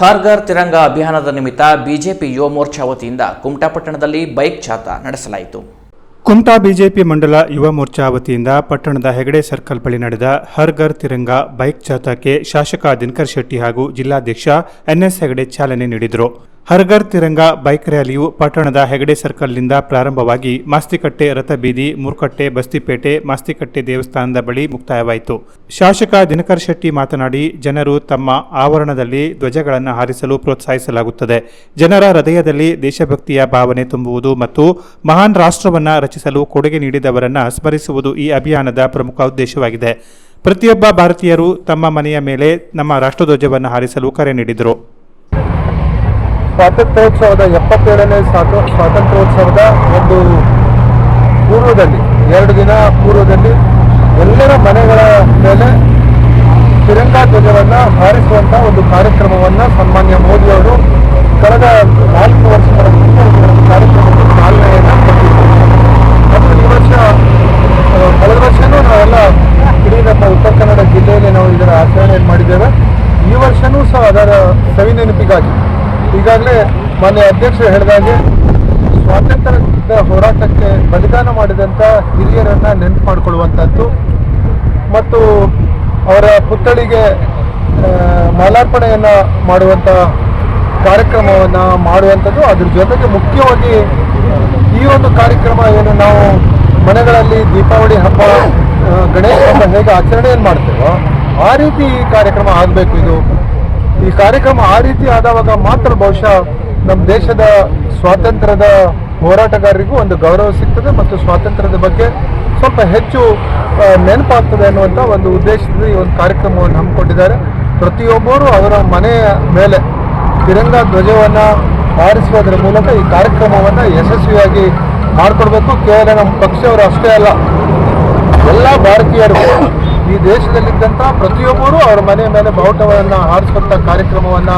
ಹರ್ ತಿರಂಗ ಅಭಿಯಾನದ ನಿಮಿತ್ತ ಬಿಜೆಪಿ ಯುವ ಮೋರ್ಚಾ ವತಿಯಿಂದ ಕುಮಟಾಪಟ್ಟಣದಲ್ಲಿ ಬೈಕ್ ಜಾಥಾ ನಡೆಸಲಾಯಿತು. ಕುಮಟಾ ಬಿಜೆಪಿ ಮಂಡಲ ಯುವ ಮೋರ್ಚಾ ವತಿಯಿಂದ ಪಟ್ಟಣದ ಹೆಗಡೆ ಸರ್ಕಲ್ ಬಳಿ ನಡೆದ ಹರ್ ಘರ್ ತಿರಂಗ ಬೈಕ್ ಜಾಥಾಕ್ಕೆ ಶಾಸಕ ದಿನಕರ್ ಶೆಟ್ಟಿ ಹಾಗೂ ಜಿಲ್ಲಾಧ್ಯಕ್ಷ ಎನ್ಎಸ್ ಹೆಗಡೆ ಚಾಲನೆ ನೀಡಿದರು. ಹರ್ ಘರ್ ತಿರಂಗ ಬೈಕ್ ರ್ಯಾಲಿಯು ಪಟ್ಟಣದ ಹೆಗಡೆ ಸರ್ಕಲ್ನಿಂದ ಪ್ರಾರಂಭವಾಗಿ ಮಾಸ್ತಿಕಟ್ಟೆ ರಥಬೀದಿ ಮೂರ್ಕಟ್ಟೆ, ಬಸ್ತಿಪೇಟೆ, ಮಾಸ್ತಿಕಟ್ಟೆ ದೇವಸ್ಥಾನದ ಬಳಿ ಮುಕ್ತಾಯವಾಯಿತು. ಶಾಸಕ ದಿನಕರ್ ಶೆಟ್ಟಿ ಮಾತನಾಡಿ, ಜನರು ತಮ್ಮ ಆವರಣದಲ್ಲಿ ಧ್ವಜಗಳನ್ನು ಹಾರಿಸಲು ಪ್ರೋತ್ಸಾಹಿಸಲಾಗುತ್ತದೆ. ಜನರ ಹೃದಯದಲ್ಲಿ ದೇಶಭಕ್ತಿಯ ಭಾವನೆ ತುಂಬುವುದು ಮತ್ತು ಮಹಾನ್ ರಾಷ್ಟ್ರವನ್ನು ರಚಿಸಲು ಕೊಡುಗೆ ನೀಡಿದವರನ್ನು ಸ್ಮರಿಸುವುದು ಈ ಅಭಿಯಾನದ ಪ್ರಮುಖ ಉದ್ದೇಶವಾಗಿದೆ. ಪ್ರತಿಯೊಬ್ಬ ಭಾರತೀಯರು ತಮ್ಮ ಮನೆಯ ಮೇಲೆ ನಮ್ಮ ರಾಷ್ಟ್ರಧ್ವಜವನ್ನು ಹಾರಿಸಲು ಕರೆ ನೀಡಿದರು. ಸ್ವಾತಂತ್ರ್ಯೋತ್ಸವದ ಎಪ್ಪತ್ತೇಳನೇ ಸ್ವಾತ, ಸ್ವಾತಂತ್ರ್ಯೋತ್ಸವದ ಒಂದು ಪೂರ್ವದಲ್ಲಿ, ಎರಡು ದಿನ ಪೂರ್ವದಲ್ಲಿ ಎಲ್ಲರ ಮನೆಗಳ ಮೇಲೆ ತಿರಂಗಾ ಧ್ವಜವನ್ನು ಹಾರಿಸುವಂಥ ಒಂದು ಕಾರ್ಯಕ್ರಮವನ್ನು ಸನ್ಮಾನ್ಯ ಮೋದಿಯವರು ಕಳೆದ ನಾಲ್ಕು ವರ್ಷಗಳ ಕಾರ್ಯಕ್ರಮಕ್ಕೆ ಚಾಲನೆಯನ್ನು ಕೊಟ್ಟಿದ್ದರು. ಈ ವರ್ಷ ಕಳೆದ ವರ್ಷವೂ ನಾವೆಲ್ಲ ಇಡೀ ನಮ್ಮ ಉತ್ತರ ಕನ್ನಡ ಜಿಲ್ಲೆಯಲ್ಲಿ ನಾವು ಇದರ ಆಚರಣೆಯನ್ನು ಮಾಡಿದ್ದೇವೆ. ಈ ವರ್ಷನೂ ಸಹ ಅದರ ಸವಿ ನೆನಪಿಗಾಗಿ ಈಗಾಗಲೇ ಮಾನ್ಯ ಅಧ್ಯಕ್ಷರು ಹೇಳಿದಾಗೆ ಸ್ವಾತಂತ್ರ್ಯದ ಹೋರಾಟಕ್ಕೆ ಬಲಿದಾನ ಮಾಡಿದಂಥ ಹಿರಿಯರನ್ನು ನೆನಪು ಮಾಡಿಕೊಳ್ಳುವಂಥದ್ದು ಮತ್ತು ಅವರ ಪುತ್ಥಳಿಗೆ ಮಾಲಾರ್ಪಣೆಯನ್ನು ಮಾಡುವಂಥ ಕಾರ್ಯಕ್ರಮವನ್ನು ಮಾಡುವಂಥದ್ದು ಅದ್ರ ಜೊತೆಗೆ ಮುಖ್ಯವಾಗಿ ಈ ಒಂದು ಕಾರ್ಯಕ್ರಮ ಏನು ನಾವು ಮನೆಗಳಲ್ಲಿ ದೀಪಾವಳಿ ಹಬ್ಬ ಗಣೇಶ ಹಬ್ಬ ಹೇಗೆ ಆಚರಣೆಯನ್ನು ಮಾಡ್ತೇವೋ, ಆ ರೀತಿ ಈ ಕಾರ್ಯಕ್ರಮ ಆಗಬೇಕು ಇದು. ಈ ಕಾರ್ಯಕ್ರಮ ಆ ರೀತಿ ಆದವಾಗ ಮಾತ್ರ ಬಹುಶಃ ನಮ್ಮ ದೇಶದ ಸ್ವಾತಂತ್ರ್ಯದ ಹೋರಾಟಗಾರರಿಗೂ ಒಂದು ಗೌರವ ಸಿಗ್ತದೆ ಮತ್ತು ಸ್ವಾತಂತ್ರ್ಯದ ಬಗ್ಗೆ ಸ್ವಲ್ಪ ಹೆಚ್ಚು ನೆನಪಾಗ್ತದೆ ಅನ್ನುವಂಥ ಒಂದು ಉದ್ದೇಶದಿಂದ ಈ ಒಂದು ಕಾರ್ಯಕ್ರಮವನ್ನು ಹಮ್ಮಿಕೊಂಡಿದ್ದಾರೆ. ಪ್ರತಿಯೊಬ್ಬರು ಅವರ ಮನೆಯ ಮೇಲೆ ತಿರಂಗ ಧ್ವಜವನ್ನು ಹಾರಿಸುವುದರ ಮೂಲಕ ಈ ಕಾರ್ಯಕ್ರಮವನ್ನು ಯಶಸ್ವಿಯಾಗಿ ಮಾಡಿಕೊಡ್ಬೇಕು. ಕೇವಲ ನಮ್ಮ ಪಕ್ಷವರು ಅಷ್ಟೇ ಅಲ್ಲ, ಎಲ್ಲ ಭಾರತೀಯರು ಈ ದೇಶದಲ್ಲಿದ್ದಂಥ ಪ್ರತಿಯೊಬ್ಬರು ಅವರ ಮನೆ ಮೇಲೆ ಬಾವುಟವನ್ನು ಹಾರಿಸುವಂಥ ಕಾರ್ಯಕ್ರಮವನ್ನು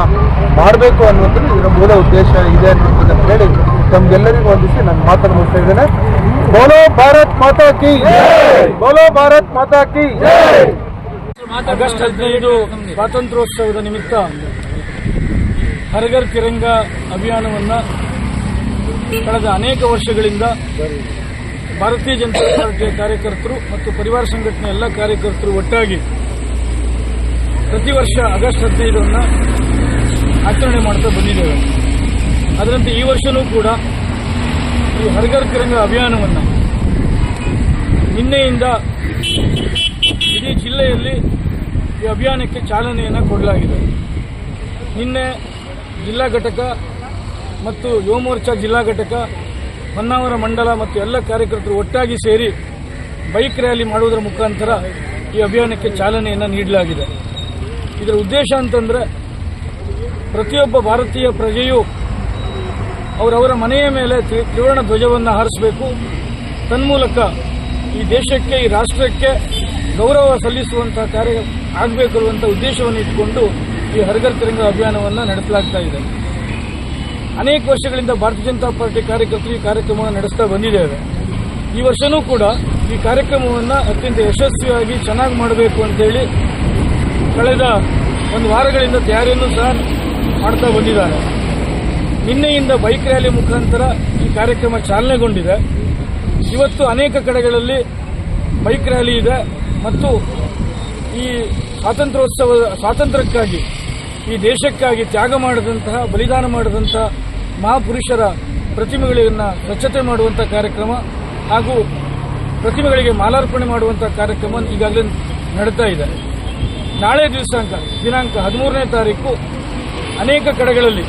ಮಾಡಬೇಕು ಅನ್ನುವಂಥದ್ದು ಇದರ ಮೂಲ ಉದ್ದೇಶ ಇದೆ ಅನ್ನುವಂಥದ್ದನ್ನು ಹೇಳಿ ತಮ್ಗೆಲ್ಲರಿಗೂ ಒಂದಿಸಿ ನಾನು ಮಾತನ್ನು ಮುಗಿಸ್ತಾ ಇದ್ದೇನೆ. ಬೋಲೋ ಭಾರತ್ ಮಾತಾ ಕಿ ಬೋಲೋ ಭಾರತ್ ಮಾತಾ ಕಿ ಆಗಸ್ಟ್ ಹದಿನೈದು ಸ್ವಾತಂತ್ರ್ಯೋತ್ಸವದ ನಿಮಿತ್ತ ಹರಗರ್ ತಿರಂಗ ಅಭಿಯಾನವನ್ನು ಕಳೆದ ಅನೇಕ ವರ್ಷಗಳಿಂದ ಭಾರತೀಯ ಜನತಾ ಪಾರ್ಟಿಯ ಕಾರ್ಯಕರ್ತರು ಮತ್ತು ಪರಿವಾರ ಸಂಘಟನೆ ಎಲ್ಲ ಕಾರ್ಯಕರ್ತರು ಒಟ್ಟಾಗಿ ಪ್ರತಿ ವರ್ಷ ಆಗಸ್ಟ್ ಹದಿನೈದನ್ನು ಆಚರಣೆ ಮಾಡ್ತಾ ಬಂದಿದ್ದೇವೆ. ಅದರಂತೆ ಈ ವರ್ಷವೂ ಕೂಡ ಈ ಹರ್ಗರ್ ತಿರಂಗ ಅಭಿಯಾನವನ್ನು ನಿನ್ನೆಯಿಂದ ಇಡೀ ಜಿಲ್ಲೆಯಲ್ಲಿ ಈ ಅಭಿಯಾನಕ್ಕೆ ಚಾಲನೆಯನ್ನು ಕೊಡಲಾಗಿದೆ. ನಿನ್ನೆ ಜಿಲ್ಲಾ ಘಟಕ ಮತ್ತು ಯುವ ಮೋರ್ಚಾ ಜಿಲ್ಲಾ ಘಟಕ ಹೊನ್ನಾವರ ಮಂಡಲ ಮತ್ತು ಎಲ್ಲ ಕಾರ್ಯಕರ್ತರು ಒಟ್ಟಾಗಿ ಸೇರಿ ಬೈಕ್ ರ್ಯಾಲಿ ಮಾಡುವುದರ ಮುಖಾಂತರ ಈ ಅಭಿಯಾನಕ್ಕೆ ಚಾಲನೆಯನ್ನು ನೀಡಲಾಗಿದೆ. ಇದರ ಉದ್ದೇಶ ಅಂತಂದರೆ ಪ್ರತಿಯೊಬ್ಬ ಭಾರತೀಯ ಪ್ರಜೆಯು ಅವರವರ ಮನೆಯ ಮೇಲೆ ತ್ರಿ- ತ್ರಿವರ್ಣ ಧ್ವಜವನ್ನು ಹಾರಿಸಬೇಕು. ತನ್ಮೂಲಕ ಈ ದೇಶಕ್ಕೆ, ಈ ರಾಷ್ಟ್ರಕ್ಕೆ ಗೌರವ ಸಲ್ಲಿಸುವಂಥ ಕಾರ್ಯ ಆಗಬೇಕು ಅನ್ನುವಂಥ ಉದ್ದೇಶವನ್ನು ಇಟ್ಟುಕೊಂಡು ಈ ಹರ್ಗರ್ ತಿರಂಗ ಅಭಿಯಾನವನ್ನು ನಡೆಸಲಾಗ್ತಾ ಇದೆ. ಅನೇಕ ವರ್ಷಗಳಿಂದ ಭಾರತೀಯ ಜನತಾ ಪಾರ್ಟಿ ಕಾರ್ಯಕರ್ತರು ಈ ಕಾರ್ಯಕ್ರಮವನ್ನು ನಡೆಸ್ತಾ ಬಂದಿದ್ದೇವೆ. ಈ ವರ್ಷನೂ ಕೂಡ ಈ ಕಾರ್ಯಕ್ರಮವನ್ನು ಅತ್ಯಂತ ಯಶಸ್ವಿಯಾಗಿ ಚೆನ್ನಾಗಿ ಮಾಡಬೇಕು ಅಂತೇಳಿ ಕಳೆದ ಒಂದು ವಾರಗಳಿಂದ ತಯಾರಿಯನ್ನು ಸಹ ಮಾಡ್ತಾ ಬಂದಿದ್ದಾರೆ. ನಿನ್ನೆಯಿಂದ ಬೈಕ್ ರ್ಯಾಲಿ ಮುಖಾಂತರ ಈ ಕಾರ್ಯಕ್ರಮ ಚಾಲನೆಗೊಂಡಿದೆ. ಇವತ್ತು ಅನೇಕ ಕಡೆಗಳಲ್ಲಿ ಬೈಕ್ ರ್ಯಾಲಿ ಇದೆ ಮತ್ತು ಈ ಸ್ವಾತಂತ್ರ್ಯೋತ್ಸವ, ಸ್ವಾತಂತ್ರ್ಯಕ್ಕಾಗಿ ಈ ದೇಶಕ್ಕಾಗಿ ತ್ಯಾಗ ಮಾಡಿದಂತಹ, ಬಲಿದಾನ ಮಾಡಿದಂತಹ ಮಹಾಪುರುಷರ ಪ್ರತಿಮೆಗಳನ್ನು ಸ್ವಚ್ಛತೆ ಮಾಡುವಂಥ ಕಾರ್ಯಕ್ರಮ ಹಾಗೂ ಪ್ರತಿಮೆಗಳಿಗೆ ಮಾಲಾರ್ಪಣೆ ಮಾಡುವಂಥ ಕಾರ್ಯಕ್ರಮ ಈಗಾಗಲೇ ನಡೀತಾ ಇದೆ. ನಾಳೆ ದಿವಸಾಂಕ, ದಿನಾಂಕ ಹದಿಮೂರನೇ ತಾರೀಕು, ಅನೇಕ ಕಡೆಗಳಲ್ಲಿ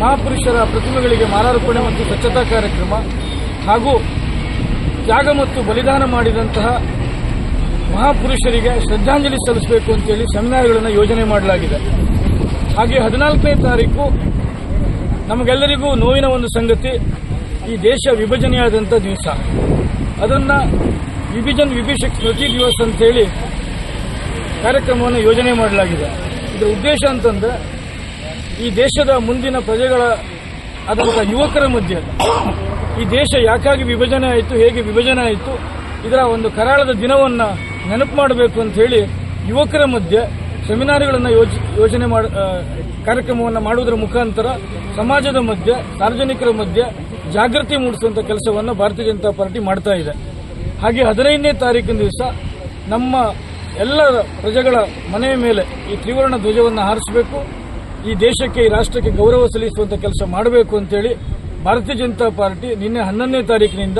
ಮಹಾಪುರುಷರ ಪ್ರತಿಮೆಗಳಿಗೆ ಮಾಲಾರ್ಪಣೆ ಮತ್ತು ಸ್ವಚ್ಛತಾ ಕಾರ್ಯಕ್ರಮ ಹಾಗೂ ತ್ಯಾಗ ಮತ್ತು ಬಲಿದಾನ ಮಾಡಿದಂತಹ ಮಹಾಪುರುಷರಿಗೆ ಶ್ರದ್ಧಾಂಜಲಿ ಸಲ್ಲಿಸಬೇಕು ಅಂತೇಳಿ ಸೆಮಿನಾರ್ಗಳನ್ನು ಯೋಜನೆ ಮಾಡಲಾಗಿದೆ. ಹಾಗೆ ಹದಿನಾಲ್ಕನೇ ತಾರೀಕು ನಮಗೆಲ್ಲರಿಗೂ ನೋವಿನ ಒಂದು ಸಂಗತಿ, ಈ ದೇಶ ವಿಭಜನೆಯಾದಂಥ ದಿವಸ. ಅದನ್ನು ವಿಭಜನ್ ವಿಭೀಷಕ್ ಸ್ಮೃತಿ ದಿವಸ ಅಂತೇಳಿ ಕಾರ್ಯಕ್ರಮವನ್ನು ಯೋಜನೆ ಮಾಡಲಾಗಿದೆ. ಇದರ ಉದ್ದೇಶ ಅಂತಂದ್ರೆ, ಈ ದೇಶದ ಮುಂದಿನ ಪ್ರಜೆಗಳ ಆದಂಥ ಯುವಕರ ಮಧ್ಯೆ ಈ ದೇಶ ಯಾಕಾಗಿ ವಿಭಜನೆ ಆಯಿತು, ಹೇಗೆ ವಿಭಜನೆ ಆಯಿತು, ಇದರ ಒಂದು ಕರಾಳದ ದಿನವನ್ನು ನೆನಪು ಮಾಡಬೇಕು ಅಂತ ಹೇಳಿ ಯುವಕರ ಮಧ್ಯೆ ಸೆಮಿನಾರ್ಗಳನ್ನು ಯೋಜ, ಯೋಜನೆ ಮಾಡ ಕಾರ್ಯಕ್ರಮವನ್ನು ಮಾಡುವುದರ ಮುಖಾಂತರ ಸಮಾಜದ ಮಧ್ಯೆ, ಸಾರ್ವಜನಿಕರ ಮಧ್ಯೆ ಜಾಗೃತಿ ಮೂಡಿಸುವಂಥ ಕೆಲಸವನ್ನು ಭಾರತೀಯ ಜನತಾ ಪಾರ್ಟಿ ಮಾಡ್ತಾ ಇದೆ. ಹಾಗೆ ಹದಿನೈದನೇ ತಾರೀಕಿನ ದಿವಸ ನಮ್ಮ ಎಲ್ಲ ಪ್ರಜೆಗಳ ಮನೆಯ ಮೇಲೆ ಈ ತ್ರಿವರ್ಣ ಧ್ವಜವನ್ನು ಹಾರಿಸಬೇಕು. ಈ ದೇಶಕ್ಕೆ, ಈ ರಾಷ್ಟ್ರಕ್ಕೆ ಗೌರವ ಸಲ್ಲಿಸುವಂಥ ಕೆಲಸ ಮಾಡಬೇಕು ಅಂತೇಳಿ ಭಾರತೀಯ ಜನತಾ ಪಾರ್ಟಿ ನಿನ್ನೆ ಹನ್ನೊಂದನೇ ತಾರೀಕಿನಿಂದ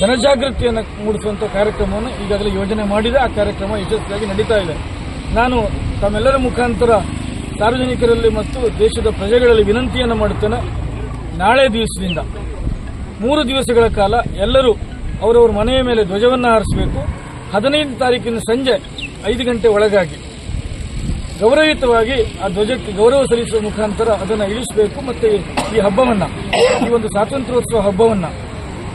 ಜನಜಾಗೃತಿಯನ್ನು ಮೂಡಿಸುವಂಥ ಕಾರ್ಯಕ್ರಮವನ್ನು ಈಗಾಗಲೇ ಯೋಜನೆ ಮಾಡಿದೆ. ಆ ಕಾರ್ಯಕ್ರಮ ಯಶಸ್ವಿಯಾಗಿ ನಡೀತಾ ಇದೆ. ನಾನು ತಮ್ಮೆಲ್ಲರ ಮುಖಾಂತರ ಸಾರ್ವಜನಿಕರಲ್ಲಿ ಮತ್ತು ದೇಶದ ಪ್ರಜೆಗಳಲ್ಲಿ ವಿನಂತಿಯನ್ನು ಮಾಡುತ್ತೇನೆ. ನಾಳೆ ದಿವಸದಿಂದ ಮೂರು ದಿವಸಗಳ ಕಾಲ ಎಲ್ಲರೂ ಅವರವರ ಮನೆಯ ಮೇಲೆ ಧ್ವಜವನ್ನು ಹಾರಿಸಬೇಕು. ಹದಿನೈದು ತಾರೀಕಿನ ಸಂಜೆ ಐದು ಗಂಟೆ ಒಳಗಾಗಿ ಗೌರವಯುತವಾಗಿ ಆ ಧ್ವಜಕ್ಕೆ ಗೌರವ ಸಲ್ಲಿಸುವ ಮುಖಾಂತರ ಅದನ್ನು ಇಳಿಸಬೇಕು. ಮತ್ತು ಈ ಹಬ್ಬವನ್ನು, ಈ ಒಂದು ಸ್ವಾತಂತ್ರ್ಯೋತ್ಸವ ಹಬ್ಬವನ್ನು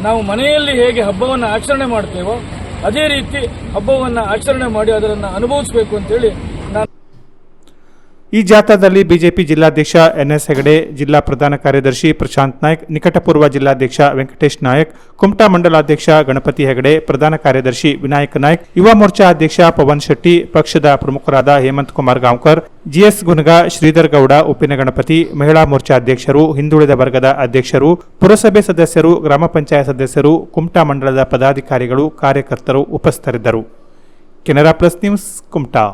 ನಾವು ಮನೆಯಲ್ಲಿ ಹೇಗೆ ಹಬ್ಬವನ್ನು ಆಚರಣೆ ಮಾಡ್ತೇವೋ, ಅದೇ ರೀತಿ ಹಬ್ಬವನ್ನು ಆಚರಣೆ ಮಾಡಿ ಅದನ್ನು ಅನುಭವಿಸಬೇಕು ಅಂತೇಳಿ ಈ ಜಾಥಾದಲ್ಲಿ ಬಿಜೆಪಿ ಜಿಲ್ಲಾಧ್ಯಕ್ಷ ಎನ್ ಎಸ್ ಹೆಗಡೆ, ಜಿಲ್ಲಾ ಪ್ರಧಾನ ಕಾರ್ಯದರ್ಶಿ ಪ್ರಶಾಂತ್ ನಾಯ್ಕ್, ನಿಕಟಪೂರ್ವ ಜಿಲ್ಲಾಧ್ಯಕ್ಷ ವೆಂಕಟೇಶ್ ನಾಯಕ್, ಕುಮಟಾ ಮಂಡಲಾಧ್ಯಕ್ಷ ಗಣಪತಿ ಹೆಗಡೆ, ಪ್ರಧಾನ ಕಾರ್ಯದರ್ಶಿ ವಿನಾಯಕ ನಾಯ್ಕ್, ಯುವ ಮೋರ್ಚಾ ಅಧ್ಯಕ್ಷ ಪವನ್ ಶೆಟ್ಟಿ, ಪಕ್ಷದ ಪ್ರಮುಖರಾದ ಹೇಮಂತ್ ಕುಮಾರ್ ಗಾಂವ್ಕರ್, ಜಿಎಸ್ ಗುನಗ ಶ್ರೀಧರ್ ಗೌಡ, ಉಪ್ಪಿನ ಗಣಪತಿ, ಮಹಿಳಾ ಮೋರ್ಚಾ ಅಧ್ಯಕ್ಷರು, ಹಿಂದುಳಿದ ವರ್ಗದ ಅಧ್ಯಕ್ಷರು, ಪುರಸಭೆ ಸದಸ್ಯರು, ಗ್ರಾಮ ಪಂಚಾಯತ್ ಸದಸ್ಯರು, ಕುಮಟಾ ಮಂಡಲದ ಪದಾಧಿಕಾರಿಗಳು, ಕಾರ್ಯಕರ್ತರು ಉಪಸ್ಥಿತರಿದ್ದರು. Canara plus news, Kumta.